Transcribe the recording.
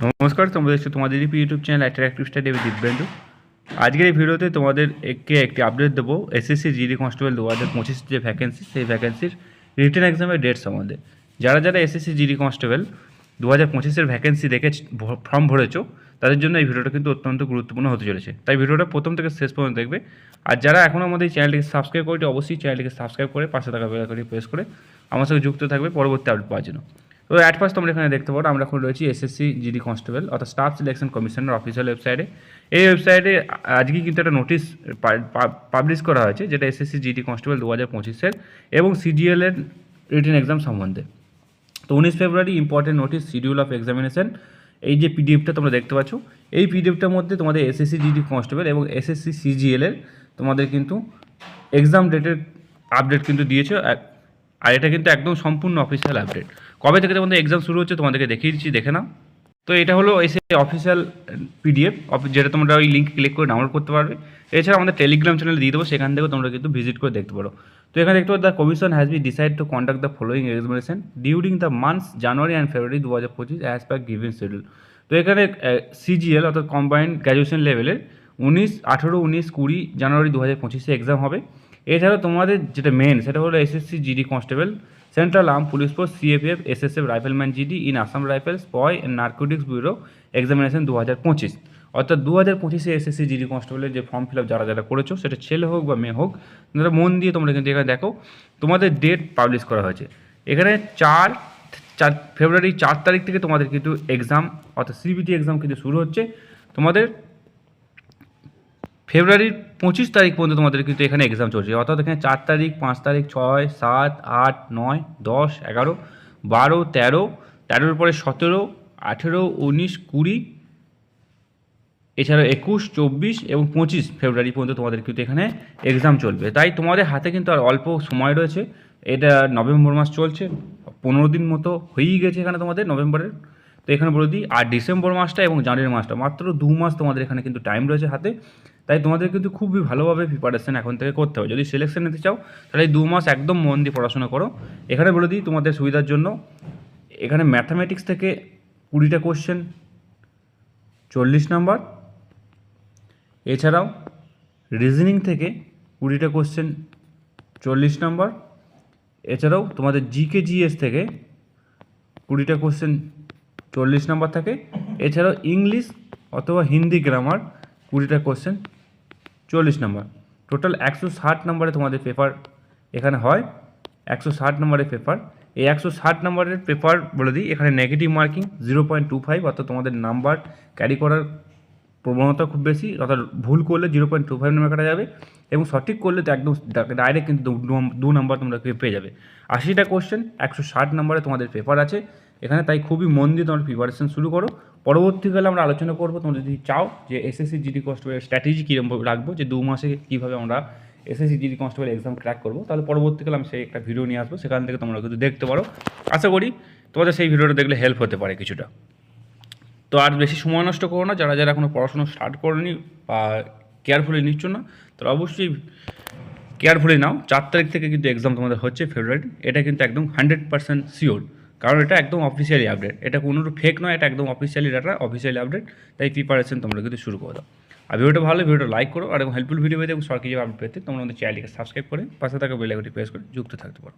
নমস্কার, তোমরা দেখছ তোমাদের ইউটিউব চ্যানেল অ্যাট্রাক্টিভ স্টাডি আমি দিব্যেন্দু আজকের এই ভিডিওতে তোমাদের একে একটি আপডেট দেবো? এসএসসি জিডি কনস্টেবল দু হাজার পঁচিশ যে ভ্যাকেন্সি সেই ভ্যাকেন্সির রিটেন এক্সামের ডেট সম্বন্ধে। যারা যারা এসএসসি জিডি কনস্টেবল দু হাজার পঁচিশের ভ্যাকেন্সি দেখে ফর্ম ভরেছো, তাদের জন্য এই ভিডিওটা কিন্তু অত্যন্ত গুরুত্বপূর্ণ হতে চলেছে। তাই ভিডিওটা প্রথম থেকে শেষ পর্যন্ত দেখবে। আর যারা এখনও আমাদের এই চ্যানেলটিকে সাবস্ক্রাইব করেনি, অবশ্যই চ্যানেলটিকে সাবস্ক্রাইব করে পাশে থাকা বেলাকটি প্রেস করে আমার সঙ্গে যুক্ত থাকবে পরবর্তী আপডেট পাওয়ার জন্য। তো অ্যাট ফার্স্ট তোমরা এখানে দেখতে পারো, আমরা এখন রয়েছি এসএসসি জিডি কনস্টেবল অর্থাৎ স্টাফ সিলেকশন কমিশনের অফিসিয়াল ওয়েবসাইটে এই ওয়েবসাইটে আজকে কিন্তু একটা নোটিশ পাবলিশ করা হয়েছে, যেটা এসএসসি জিডি কনস্টেবল দু হাজার পঁচিশের এবং সিজিএল এর রিটেন এক্সাম সম্বন্ধে। তো উনিশ ফেব্রুয়ারি important notice schedule of examination এই যে পিডিএফটা তোমরা দেখতে পাচ্ছ, এই পিডিএফটার মধ্যে তোমাদের এসএসসি জিডি কনস্টেবল এবং এসএসসি সিজিএলের তোমাদের কিন্তু এক্সাম ডেটের আপডেট কিন্তু দিয়েছে, আর এটা কিন্তু একদম সম্পূর্ণ অফিসিয়াল আপডেট কবে থেকে তোমাদের এক্সাম শুরু হচ্ছে তোমাদেরকে দেখিয়ে দিচ্ছি, দেখে নাও। তো এটা হলো এসে অফিসিয়াল পিডিএফ যেটা তোমরা ওই লিঙ্ক ক্লিক করে ডাউনলোড করতে পারবে। এছাড়া আমাদের টেলিগ্রাম চ্যানেলে দিয়ে দেবো, সেখান থেকেও তোমরা কিন্তু ভিজিট করে দেখতে পারো। তো এখানে দেখতে পারো the commission has be decide to conduct the following examination during the months January and February দু হাজার পঁচিশ অ্যাজ পার গিভেন শিডিউল তো এখানে সিজিএল অর্থাৎ কম্বাইন্ড গ্র্যাজুয়েশন লেভেলের উনিশ, আঠেরো, উনিশ, কুড়ি জানুয়ারি দু হাজার পঁচিশে এক্সাম হবে। এছাড়াও তোমাদের যেটা মেন সেটা হলো SSC GD constable central arm police force CAPF SSF rifleman GD in Assam rifles পয় অ্যান্ড নার্কোটিক্স ব্যুরো এক্সামিনেশন দু হাজার পঁচিশ। অর্থাৎ দু হাজার পঁচিশে এসএসসি জিডি কনস্টেবলের যে ফর্ম ফিল আপ যারা যারা করেছ, সেটা ছেলে হোক বা মেয়ে হোক, তোমরা মন দিয়ে তোমরা কিন্তু এখানে দেখো, তোমাদের ডেট পাবলিশ করা হয়েছে। এখানে চার চার ফেব্রুয়ারি চার তারিখ থেকে তোমাদের কিন্তু এক্সাম অর্থাৎ সিবিটি এক্সাম কিন্তু শুরু হচ্ছে। তোমাদের ফেব্রুয়ারির পঁচিশ তারিখ পর্যন্ত তোমাদের কিন্তু এখানে এক্সাম চলছে। অর্থাৎ এখানে চার তারিখ, পাঁচ তারিখ, ছয়, সাত, আট, নয়, দশ, এগারো, বারো, তেরো, তেরোর পরে সতেরো, আঠেরো, উনিশ, কুড়ি, এছাড়াও একুশ, চব্বিশ এবং পঁচিশ ফেব্রুয়ারি পর্যন্ত তোমাদের কিন্তু এখানে এক্সাম চলবে। তাই তোমাদের হাতে কিন্তু আর অল্প সময় রয়েছে। এটা নভেম্বর মাস চলছে। পনেরো দিন মতো হয়েই গেছে এখানে তোমাদের নভেম্বরের। তো এখানে বলে দিই, আর ডিসেম্বর মাসটা এবং জানুয়ারি মাসটা মাত্র দু মাস তোমাদের এখানে কিন্তু টাইম রয়েছে হাতে। তাই তোমাদের কিন্তু খুবই ভালোভাবে প্রিপারেশন এখন থেকে করতে হবে। যদি সিলেকশন নিতে চাও, তাহলে দু মাস একদম মন দিয়ে পড়াশোনা করো। এখানে বলে দিই তোমাদের সুবিধার জন্য, এখানে ম্যাথামেটিক্স থেকে কুড়িটা কোশ্চেন চল্লিশ নাম্বার এছাড়াও রিজনিং থেকে কুড়িটা কোশ্চেন চল্লিশ নাম্বার এছাড়াও তোমাদের জিকে জিএস থেকে কুড়িটা কোশ্চেন চল্লিশ নাম্বার থাকে। এছাড়াও ইংলিশ অথবা হিন্দি গ্রামার কুড়িটা কোশ্চেন চল্লিশ নাম্বার টোটাল একশো ষাট নম্বরে তোমাদের পেপার এখানে হয়। একশো ষাট নম্বরের পেপার এই একশো ষাট নম্বরের পেপার বলে দিই, এখানে negative marking zero point two five অর্থাৎ তোমাদের নাম্বার ক্যারি করার প্রবণতা খুব বেশি, অর্থাৎ ভুল করলে zero point two five number কাটা যাবে এবং সঠিক করলে তো একদম ডাইরেক্ট কিন্তু দু- দু তোমরা পেয়ে যাবে। আশিটা কোশ্চেন একশো ষাট নম্বরে তোমাদের পেপার আছে। এখানে তাই খুবই মন দিয়ে তোমার প্রিপারেশন শুরু করো। পরবর্তীকালে আমরা আলোচনা করব, তোমরা যদি চাও যে এসএসসি জিডি কনস্টেবলের স্ট্র্যাটেজি কীরকম রাখব, যে দু মাসে কীভাবে আমরা SSC GD constable exam crack করব, তাহলে পরবর্তীকালে আমি সেই একটা ভিডিও নিয়ে আসব, সেখান থেকে তোমরা কিন্তু দেখতে পারো। আশা করি তোমাদের সেই ভিডিওটা দেখলে হেল্প হতে পারে কিছুটা। তো আর বেশি সময় নষ্ট করো না, যারা যারা এখনও পড়াশোনা স্টার্ট করেনি বা কেয়ারফুলি নিচ্ছ না তারা অবশ্যই কেয়ারফুলি নাও। চার তারিখ থেকে কিন্তু এক্সাম তোমাদের হচ্ছে ফেব্রুয়ারি এটা কিন্তু একদম হান্ড্রেড পার্সেন্ট শিওর কারণ এটা একদম অফিসিয়ালি আপডেট এটা কোনো ফেক নয়, এটা একদম অফিসিয়ালি ডাটা অফিসিয়ালি আপডেট তাই প্রিপারেশন তোমরা কিন্তু শুরু করে দাও। আর ভিডিওটা ভালো, ভিডিওটা লাইক করো। আর হেল্পফুল ভিডিও পেতে এবং সরকারি আপডেট পেতে, তোমরা আমাদের চ্যানেলটিকে সাবস্ক্রাইব করে, পাশে থাকা বেলাইকটি প্রেস করে যুক্ত থাকতে পারো।